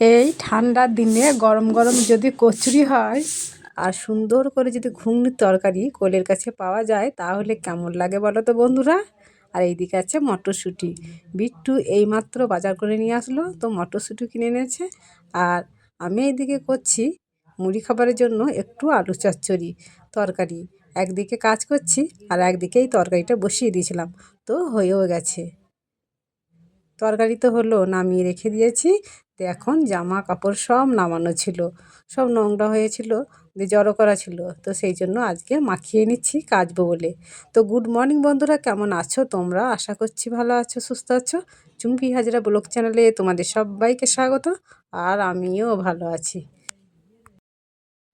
এই ঠান্ডার দিনে গরম গরম যদি কচুরি হয় আর সুন্দর করে যদি ঘুগনির তরকারি কোলের কাছে পাওয়া যায়, তাহলে কেমন লাগে বলো তো বন্ধুরা? আর এইদিকে আছে মটরশুঁটি। বিট্টু এইমাত্র বাজার করে নিয়ে আসলো, তো মটরশুঁটি কিনে এনেছে। আর আমি এইদিকে করছি মুড়ি খাবারের জন্য একটু আলু চচ্চড়ি তরকারি। একদিকে কাজ করছি আর একদিকে এই তরকারিটা বসিয়ে দিয়েছিলাম, তো হয়েও গেছে। তরকারি তো হলো, নামিয়ে রেখে দিয়েছি। তো এখন জামা কাপড় সব নামানো ছিল। সব নোংরা হয়েছিল দিয়ে জড়ো করা ছিল। তো সেই জন্য আজকে মাখিয়ে নিচ্ছি, কাচবো বলে। তো গুড মর্নিং বন্ধুরা, কেমন আছো? তোমরা আশা করছি ভালো আছো, সুস্থ আছো। চুম্পি হাজরা ব্লগ চ্যানেলে তোমাদের সবাইকে স্বাগত, আর আমিও ভালো আছি।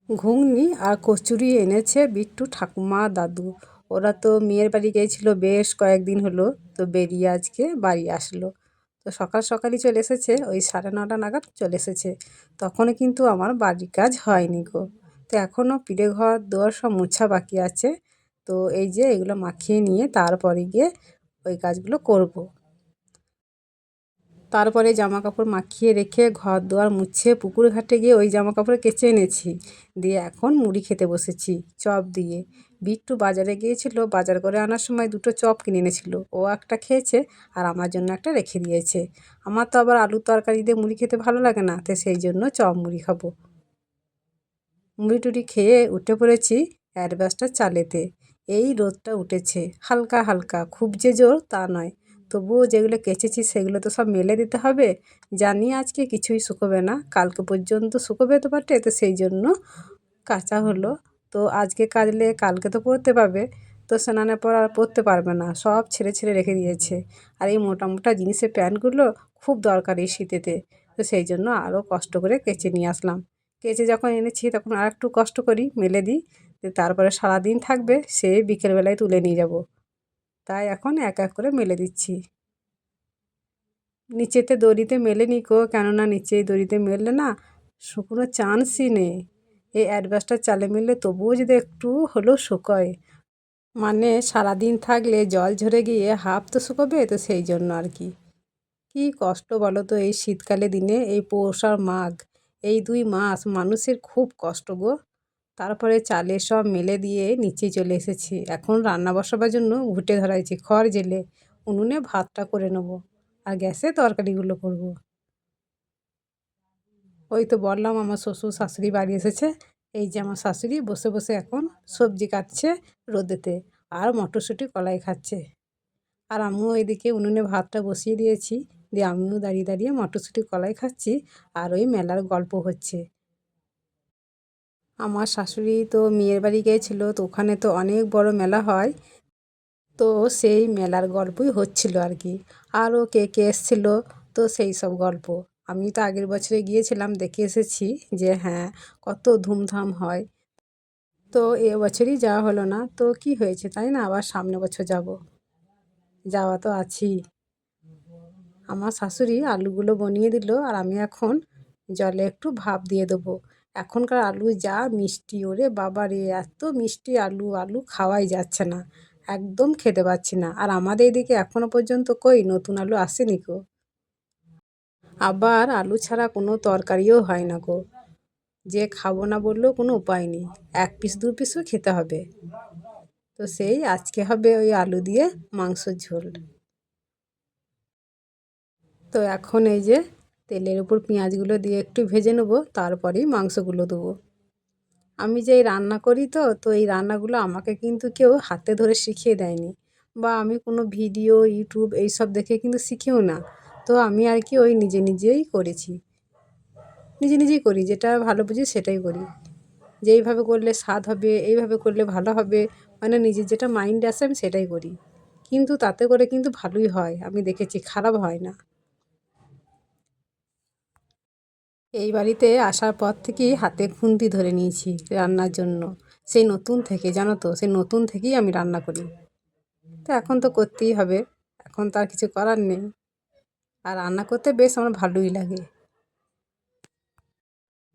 ঘুগনি আর কচুরি এনেছে বিট্টু ঠাকুমা দাদু। ওরা তো মেয়ের বাড়ি গিয়েছিল বেশ কয়েকদিন হলো, তো বেরিয়ে আজকে বাড়ি আসলো। তো সকাল সকালই চলে এসেছে, ওই সাড়ে নটা নাগাদ চলে এসেছে। তখনও কিন্তু আমার বাড়ির কাজ হয়নি গো। তো এখনও পিড়ে ঘর দোয়ার সব মোছা বাকি আছে। তো এই যে এগুলো মাখিয়ে নিয়ে তারপরে গিয়ে ওই কাজগুলো করব। তারপরে জামা কাপড় মাখিয়ে রেখে ঘর দোয়ার মুছে পুকুর ঘাটে গিয়ে ওই জামা কাপড় কেচে এনেছি। দিয়ে এখন মুড়ি খেতে বসেছি, চপ দিয়ে। বিট্টু বাজারে গিয়েছিল, বাজার করে আনার সময় দুটো চপ কিনে এনেছিল। ও একটা খেয়েছে আর আমার জন্য একটা রেখে দিয়েছে। আমার তো আবার আলুর তরকারি দিয়ে মুড়ি খেতে ভালো লাগে না, তো সেই জন্য চপ মুড়ি খাব। মুড়ি টুড়ি খেয়ে উঠে পড়েছি অ্যাডভাসটা চালেতে। এই রোদটা উঠেছে, হালকা হালকা, খুব যে জোর তা নয়। তবুও যেগুলো কেচেছি সেগুলো তো সব মেলে দিতে হবে। জানি আজকে কিছুই শুকোবে না, কালকে পর্যন্ত শুকোবে তো পারতে তো সেই জন্য কাঁচা হলো। তো আজকে কাচলে কালকে তো পরতে পারবে, তো স্নানের পর আর পরতে পারবে না, সব ছেড়ে ছেড়ে রেখে দিয়েছে। আর এই মোটা মোটা জিনিসের প্যান্টগুলো খুব দরকার শীতেতে, তো সেই জন্য আরও কষ্ট করে কেচে নিয়ে আসলাম। কেচে যখন এনেছি তখন আর একটু কষ্ট করি, মেলে দিই তারপরে সারাদিন থাকবে, সে বিকেলবেলায় তুলে নিয়ে যাব। তাই এখন এক এক করে মেলে দিচ্ছি। নিচেতে দড়িতে মেলে নি নিকো কেননা নিচে এই দড়িতে মেললে না শুকনো চান্সই নেই। এই অ্যাডভাসটা চালে মিললে তবুও যদি একটু হলেও শুকোয়। মানে সারাদিন থাকলে জল ঝরে গিয়ে হাফ তো শুকোবে, তো সেই জন্য আর কি। কী কষ্ট বলো তো এই শীতকালে দিনে এই পৌষ আর মাঘ, এই দুই মাস মানুষের খুব কষ্ট গো। তারপরে চালে সব মেলে দিয়ে নিচে চলে এসেছি। এখন রান্না বসাবার জন্য ঘুটে ধরাইছি খড় জেলে। উনুনে ভাতটা করে নেব আর গ্যাসে তরকারিগুলো করব। ওই তো বললাম, আমার শ্বশুর শাশুড়ি বাড়ি এসেছে। এই যে আমার শাশুড়ি বসে বসে এখন সবজি কাটছে রোদেতে আর মটরশুঁটি কলাই খাচ্ছে। আর আমিও এদিকে উনুনে ভাতটা বসিয়ে দিয়েছি, দিয়ে আমিও দাঁড়িয়ে দাঁড়িয়ে মটরশুঁটি কলাই খাচ্ছি আর ওই মেলার গল্প হচ্ছে। আমার শাশুড়ি তো মেয়ের বাড়ি গিয়েছিল, তো ওখানে তো অনেক বড় মেলা হয়। তো সেই মেলার গল্পই হচ্ছিল আর কি। আরও কে কে এসেছিল, তো সেই সব গল্প। আমি তো আগের বছরে গিয়েছিলাম, দেখে এসেছি যে হ্যাঁ কত ধুমধাম হয়। তো এবছরই যাওয়া হলো না, তো কি হয়েছে তাই না, আবার সামনে বছর যাব। যাওয়া তো আছি আমার শাশুড়ি আলুগুলো বনিয়ে দিল, আর আমি এখন জলে একটু ভাপ দিয়ে দেবো। এখনকার আলু যা মিষ্টি, ওরে বাবা রে, এত মিষ্টি আলু আলু খাওয়াই যাচ্ছে না। একদম খেতে পাচ্ছি না। আর আমাদের এদিকে এখনও পর্যন্ত কই নতুন আলু আসেনি গো। আবার আলু ছাড়া কোনো তরকারিও হয় না গো। যে খাব না বললেও কোনো উপায় নেই। এক পিস, দু পিসও খেতে হবে। তো সেই আজকে হবে ওই আলু দিয়ে মাংসর ঝোল। তো এখন এই যে তেলের উপর পেঁয়াজগুলো দিয়ে একটু ভেজে নেব, তারপরেই মাংসগুলো দেবো। আমি যে রান্না করি তো তো এই রান্নাগুলো আমাকে কিন্তু কেউ হাতে ধরে শিখিয়ে দেয়নি বা আমি কোনো ভিডিও, ইউটিউব এইসব দেখে কিন্তু শিখেও না। তো আমি আর কি ওই নিজে নিজেই করেছি। নিজে নিজেই করি, যেটা ভালো বুঝি সেটাই করি। যে এইভাবে করলে স্বাদ হবে, এইভাবে করলে ভালো হবে মানে নিজের যেটা মাইন্ড আসে আমি সেটাই করি। কিন্তু তাতে করে কিন্তু ভালোই হয়, আমি দেখেছি খারাপ হয় না। এই বাড়িতে আসার পর থেকেই হাতে খুন্তি ধরে নিয়েছি রান্নার জন্য। সেই নতুন থেকে, জানো তো, সেই নতুন থেকেই আমি রান্না করি। তো এখন তো করতেই হবে, এখন তো আর কিছু করার নেই। আর রান্না করতে বেশ আমার ভালোই লাগে।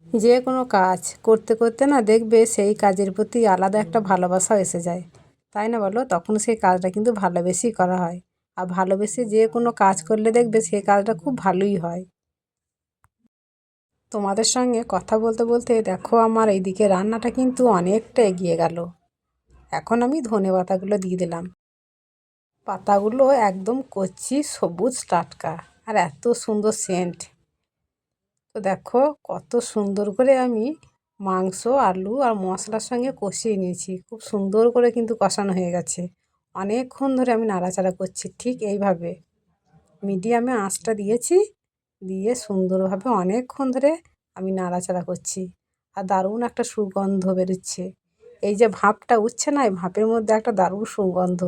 যে কোনো কাজ করতে করতে না দেখবে সেই কাজের প্রতি আলাদা একটা ভালোবাসা এসে যায়। তাই না বলো? তখন সেই কাজটা কিন্তু ভালোবেসেই করা হয়। আর ভালোবেসে যে কোনো কাজ করলে দেখবে সেই কাজটা খুব ভালোই হয়। তোমাদের সঙ্গে কথা বলতে বলতে দেখো আমার এইদিকে রান্নাটা কিন্তু অনেকটা এগিয়ে গেল। এখন আমি ধনে পাতাগুলো দিয়ে দিলাম। পাতাগুলো একদম কচি সবুজ টাটকা আর এত সুন্দর সেন্ট তো দেখো কত সুন্দর করে আমি মাংস, আলু আর মশলার সঙ্গে কষিয়ে নিয়েছি। খুব সুন্দর করে কিন্তু কষানো হয়ে গেছে। অনেকক্ষণ ধরে আমি নাড়াচাড়া করছি ঠিক এইভাবে। মিডিয়ামে আঁচটা দিয়েছি। দিয়ে সুন্দরভাবে অনেকক্ষণ ধরে আমি নাড়াচাড়া করছি। আর দারুণ একটা সুগন্ধ বেরোচ্ছে। এই যে ভাপটা উঠছে না, এই ভাপের মধ্যে একটা দারুণ সুগন্ধ।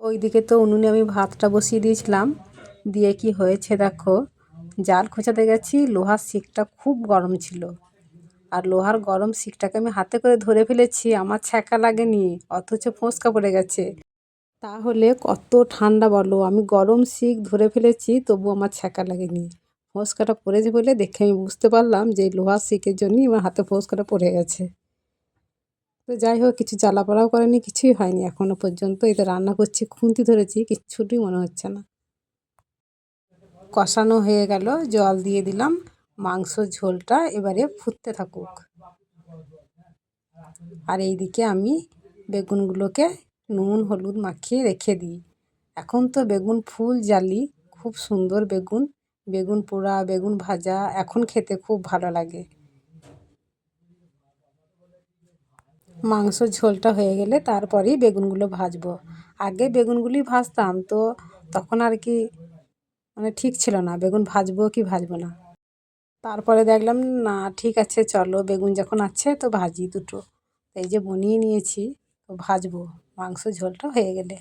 ওইদিকে তো উনুনে আমি ভাতটা বসিয়ে দিয়েছিলাম। দিয়ে কি হয়েছে দেখো, জাল খোঁচাতে গেছি, লোহার শিকটা খুব গরম ছিল। আর লোহার গরম শিকটাকে আমি হাতে করে ধরে ফেলেছি, আমার ছ্যাঁকা লাগেনি, অথচ ফোঁসকা পড়ে গেছে। তাহলে কত ঠান্ডা বলো। আমি গরম শিক ধরে ফেলেছি, তবু আমার ছ্যাঁকা লাগেনি। ফোঁসকাটা পড়েছে বলে দেখে আমি বুঝতে পারলাম যে লোহার শিকের জন্যই আমার হাতে ফোঁসকাটা পড়ে গেছে। তো যাই হোক, কিছু জ্বালা পড়াও করেনি, কিছুই হয়নি। এখনও পর্যন্ত এতে রান্না করছি, খুন্তি ধরেছি কিচ্ছুটি মনে হচ্ছে না। কষানো হয়ে গেল, জল দিয়ে দিলাম, মাংসর ঝোলটা এবারে ফুটতে থাকুক। আর এইদিকে আমি বেগুনগুলোকে নুন, হলুদ মাখিয়ে রেখে দিই। এখন তো বেগুন ফুল জালি, খুব সুন্দর বেগুন। বেগুন পোড়া, বেগুন ভাজা এখন খেতে খুব ভালো লাগে। মাংস ঝোলটা হয়ে গেলে তারপরেই বেগুনগুলো ভাজবো। আগে বেগুনগুলি ভাজতাম তো তখন আর কি মানে ঠিক ছিল না, বেগুন ভাজবো কি ভাজবো না। তারপরে দেখলাম, না, ঠিক আছে, চলো, বেগুন যখন আছে তো ভাজি দুটো। এই যে বনিয়ে নিয়েছি, তো ভাজবো। মাংস ঝোলটা হয়ে গেলে।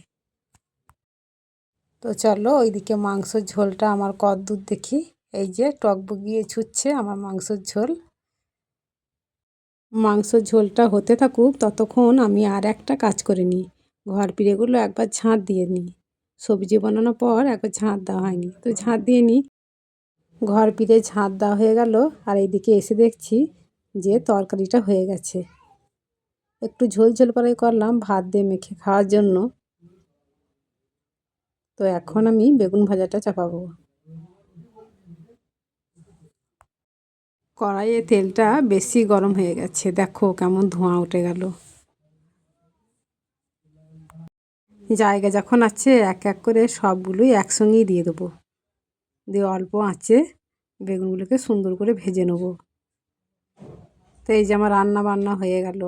তো চলো ওইদিকে মাংসর ঝোলটা আমার কদ্দূর দেখি। এই যে টক বগিয়ে ছুটছে আমার মাংসর ঝোল। মাংসর ঝোলটা হতে থাকুক ততক্ষণ আমি আর একটা কাজ করে নিই। ঘর পিড়েগুলো একবার ঝাঁট দিয়ে নিই। সবজি বানানোর পর একবার ঝাঁট দেওয়া হয়নি। তো ঝাঁট দিয়ে নিই। ঘর পিড়ে ঝাঁট দেওয়া হয়ে গেল। আর এইদিকে এসে দেখছি যে তরকারিটা হয়ে গেছে। একটু ঝোল ঝোল করে করলাম, ভাত দিয়ে মেখে খাওয়ার জন্য। তো এখন আমি বেগুন ভাজাটা চাপাবো। কড়াইয়ে তেলটা বেশি গরম হয়ে গেছে, দেখো কেমন ধোঁয়া উঠে গেল। জায়গা যখন আছে, এক এক করে সবগুলোই একসঙ্গেই দিয়ে দেবো। দিয়ে অল্প আঁচে বেগুনগুলোকে সুন্দর করে ভেজে নেব। তো এই যে আমার রান্না বান্না হয়ে গেল।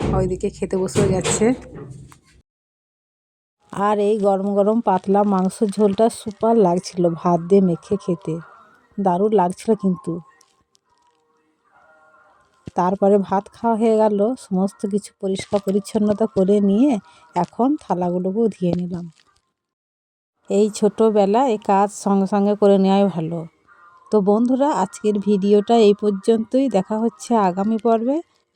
ওইদিকে খেতে বসে যাচ্ছে। আর এই গরম গরম পাতলা মাংসের ঝোলটা সুপার লাগছিল, ভাত দিয়ে মেখে খেতে। দারুণ লাগছিল কিন্তু। তারপরে ভাত খাওয়া হয়ে গেল, সমস্ত কিছু পরিষ্কার পরিচ্ছন্নতা করে নিয়ে এখন থালাগুলোকেও ধুয়ে নিলাম। এই ছোটোবেলা এই কাজ সঙ্গে সঙ্গে করে নেওয়াই ভালো। তো বন্ধুরা, আজকের ভিডিওটা এই পর্যন্তই। দেখা হচ্ছে আগামী পর্বে।